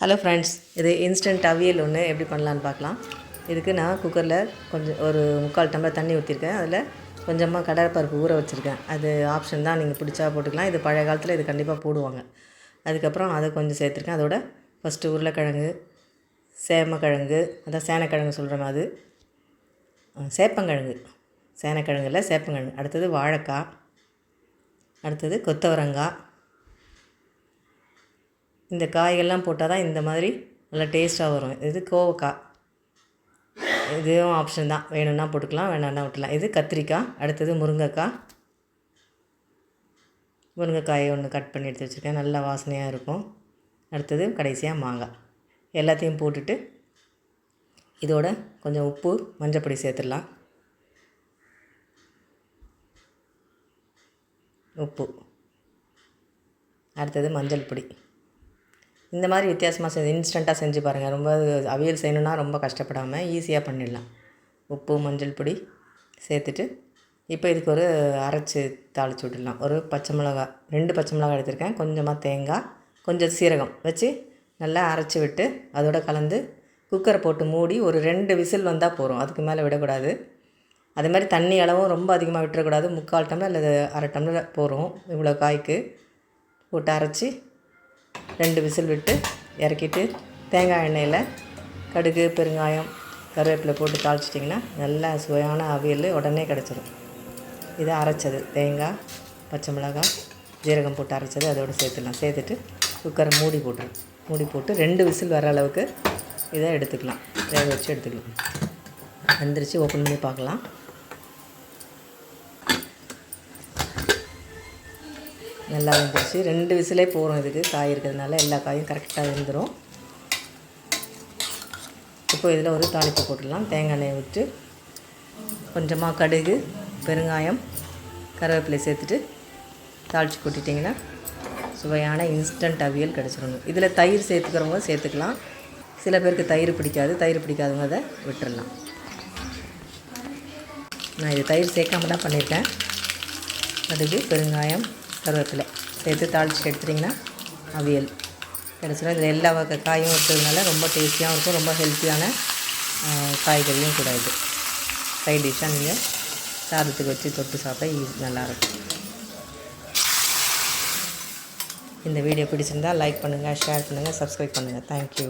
Hello friends இது instant அவியல் ஒன்று எப்படி பண்ணலான்னு பார்க்கலாம். இதுக்கு நான் குக்கரில் கொஞ்சம் ஒரு முக்கால் டம்ளர் தண்ணி ஊற்றிருக்கேன் அதில் கொஞ்சமாக கடலைப்பருப்பு ஊற வச்சுருக்கேன். அது ஆப்ஷன் தான். நீங்கள் பிடிச்சா போட்டுக்கலாம். இது பழைய காலத்தில் இது கண்டிப்பாக போடுவாங்க. அதுக்கப்புறம் அதை கொஞ்சம் சேர்த்துருக்கேன். அதோட ஃபஸ்ட்டு உருளைக்கிழங்கு சேமக்கிழங்கு அதான் சேனக்கிழங்கு சொல்கிற அது. சேப்பங்கிழங்கு. சேனக்கிழங்கு இல்லை சேப்பங்கிழங்கு. அடுத்தது வாழைக்காய். அடுத்தது கொத்தவரங்காய். இந்த காய்கள்லாம் போட்டால் தான் இந்த மாதிரி நல்லா டேஸ்ட்டாக வரும். இது கோவக்காய். இதுவும் ஆப்ஷன் தான். வேணும்னா போட்டுக்கலாம் வேணாம்னா விட்டுலாம். இது கத்திரிக்காய் அடுத்தது முருங்கைக்காய். முருங்கைக்காயை ஒன்று கட் பண்ணி எடுத்து வச்சுருக்கேன். நல்லா வாசனையாக இருக்கும். அடுத்தது கடைசியாக மாங்காய். எல்லாத்தையும் போட்டுட்டு இதோட கொஞ்சம் உப்பு மஞ்சப்பொடி சேர்த்துடலாம். உப்பு. அடுத்தது மஞ்சள் பொடி. இந்த மாதிரி வித்தியாசமாக செஞ்சு இன்ஸ்டண்ட்டாக செஞ்சு பாருங்கள் ரொம்ப அவியல் செய்யணுன்னா ரொம்ப கஷ்டப்படாமல் ஈஸியாக பண்ணிடலாம். உப்பு மஞ்சள் பொடி சேர்த்துட்டு இப்போ இதுக்கு ஒரு அரைச்சி தாளித்து விட்டுடலாம். ஒரு பச்சை மிளகா ரெண்டு பச்சை மிளகா எடுத்திருக்கேன். கொஞ்சமாக தேங்காய் கொஞ்சம் சீரகம் வச்சு நல்லா அரைச்சி விட்டு அதோட கலந்து குக்கரை போட்டு மூடி ஒரு ரெண்டு விசில் வந்தால் போதும். அதுக்கு மேலே விடக்கூடாது. அதே மாதிரி தண்ணி அளவும் ரொம்ப அதிகமாக விட்டுறக்கூடாது. முக்கால் டம்ளர் அல்லது அரை டம்ளர் போகிறோம் இவ்வளோ காய்க்கு. போட்டு அரைச்சி ரெண்டு விசில் விட்டு இறக்கிட்டு தேங்காய் எண்ணெயில் கடுகு பெருங்காயம் கருவேப்பிலை போட்டு தாளிச்சிட்டிங்கன்னா நல்லா சுவையான அவியல் உடனே கிடச்சிரும். இது அரைச்சது தேங்காய் பச்சை மிளகாய் ஜீரகம் போட்டு அரைச்சது அதோடு சேர்த்துடலாம். சேர்த்துட்டு குக்கரை மூடி போட்டுரும். மூடி போட்டு ரெண்டு விசில் வர அளவுக்கு இதை எடுத்துக்கலாம். வேக வச்சு எடுத்துக்கலாம். வந்துருச்சு. ஓப்பன் பண்ணி பார்க்கலாம். நல்லா வெந்துருச்சு. ரெண்டு விசிலே போகிறோம் இதுக்கு. காய் இருக்கிறதுனால எல்லா காயும் கரெக்டாக வெந்துடும் இப்போ இதில் ஒரு தாளிப்பு போட்டுடலாம். தேங்காய் எண்ணெய் விட்டு கொஞ்சமாக கடுகு பெருங்காயம் கருவேப்பிலை சேர்த்துட்டு தாளித்து கொட்டிட்டிங்கன்னா சுவையான இன்ஸ்டன்ட் அவியல் கிடச்சிடணும் இதில் தயிர் சேர்த்துக்கிறவங்க சேர்த்துக்கலாம். சில பேருக்கு தயிர் பிடிக்காது. தயிர் பிடிக்காதவங்க அதை விட்டுறலாம். நான் இது தயிர் சேர்க்காம தான் பண்ணியிருக்கேன். கடுகு பெருங்காயம் கருவேப்பிலை. சேர்த்து தாளித்து எடுத்துட்டிங்கன்னா அவியல். கிடச்சிடும் இதில் எல்லா வகை காயும் இருக்கிறதுனால ரொம்ப டேஸ்டியாகவும் இருக்கும் ரொம்ப ஹெல்த்தியான காய்கறியும் கூட இது. சைட் டிஷ்ஷாக நீங்கள் சாதத்துக்கு வச்சு தொட்டு சாப்பிட்டா ஈஸி நல்லாயிருக்கும். இந்த வீடியோ பிடிச்சிருந்தால் லைக் பண்ணுங்கள் ஷேர் பண்ணுங்கள் சப்ஸ்கிரைப் பண்ணுங்கள் தேங்க்யூ